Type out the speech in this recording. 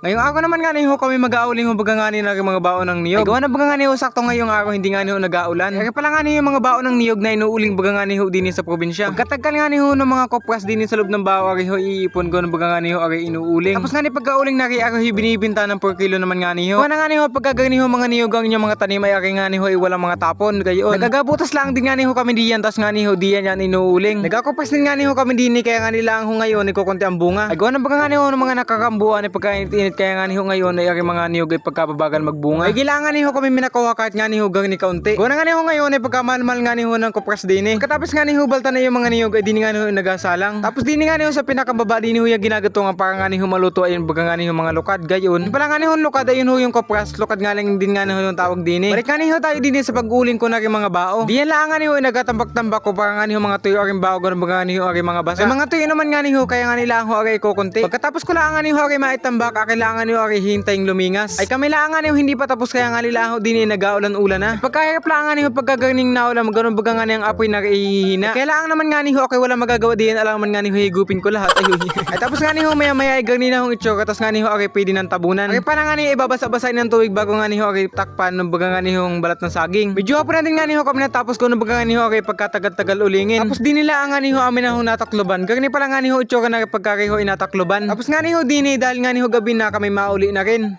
Ngayong araw naman nga niho kami mag-auling ho baga nga ni na mga baon ng niyog. Ay, gawa na baga nga niho sakto ngayong araw hindi nga niho nag-aulan. Kaya pala nga niho yung mga baon ng niyog na inuuling baga nga niho din sa probinsya. Pagkatagkal nga niho ng mga kopras din sa loob ng bawo ari ho iipon ko na baga nga niho ari inuuling. Tapos nga ni pagkauling na ari ari binibinta ng per kilo naman nga niho. Na nga niho pagka niho mga niyog ang inyong mga tanim ay ari nga niho ay walang mga tapon gayon. Nagagabutas lang din nga niho kami diyan tas nga niho diyan yan inuuling. Nagkakopras din nga niho kami din kaya nga nila ang ho ngayon ni kukunti ang bunga. Ay gawa na baga nga niho ng mga nakakambuan ay pagkainit-init kaya nga niho ngayon ay ari mga niyog ay pagkababagal magbunga. Ay kailangan niho kami minakuha kahit nga niho gang ni kaunti. Gawa na nga niho ngayon ay pagkamalmal nga niho ng kopras din eh. Katapos nga niho balta na yung mga niyog ay din nga niho nagasalang. Tapos din nga niho sa pinakababa din niho yung ginagato nga para nga niho maluto ayun baga nga niho mga lukad gayon. Pala nga niho lukad ayun ho yung kopras lukad nga lang din nga niho yung tawag din eh. Balik nga niho tayo din eh sa pag-uling ko na mga bao. Diyan lang nga niho ay nagatambak-tambak ko para nga niho mga tuyo aring bao ganun baga nga niho aring mga basa. Ay mga tuyo naman nga niho kaya nga nila ang ho aring kukunti. Pagkatapos ko lang nga niho aring maitambak ah, kailangan niho aring hintayong lumingas. Ay kami lang nga niho hindi pa tapos kaya nga nila ho din eh nag-aulan-ulan na. Pagkahirap lang nga niho pagkaganing na ulan ganun baga nga niyang apoy na ihihina. Kailangan naman nga niho okay wala magagawa din alam man nga niho higupin ko lahat. Ay, ay tapos nga niho maya maya ay gani na hong itsura tapos nga niho okay pwede ng tabunan. Okay pa na nga niho ibabasa-basahin ng tubig bago nga niho okay takpan ng baga nga ang balat ng saging. Medyo po natin nga niho kami natapos ko ng baga nga niho okay pagkatagal-tagal ulingin. Tapos di nila ang nga niho amin na ho natakloban. Gani pala nga niho itsura na pagkariho inatakloban. Tapos nga niho din eh dahil nga niho gabi na kami mauli na rin.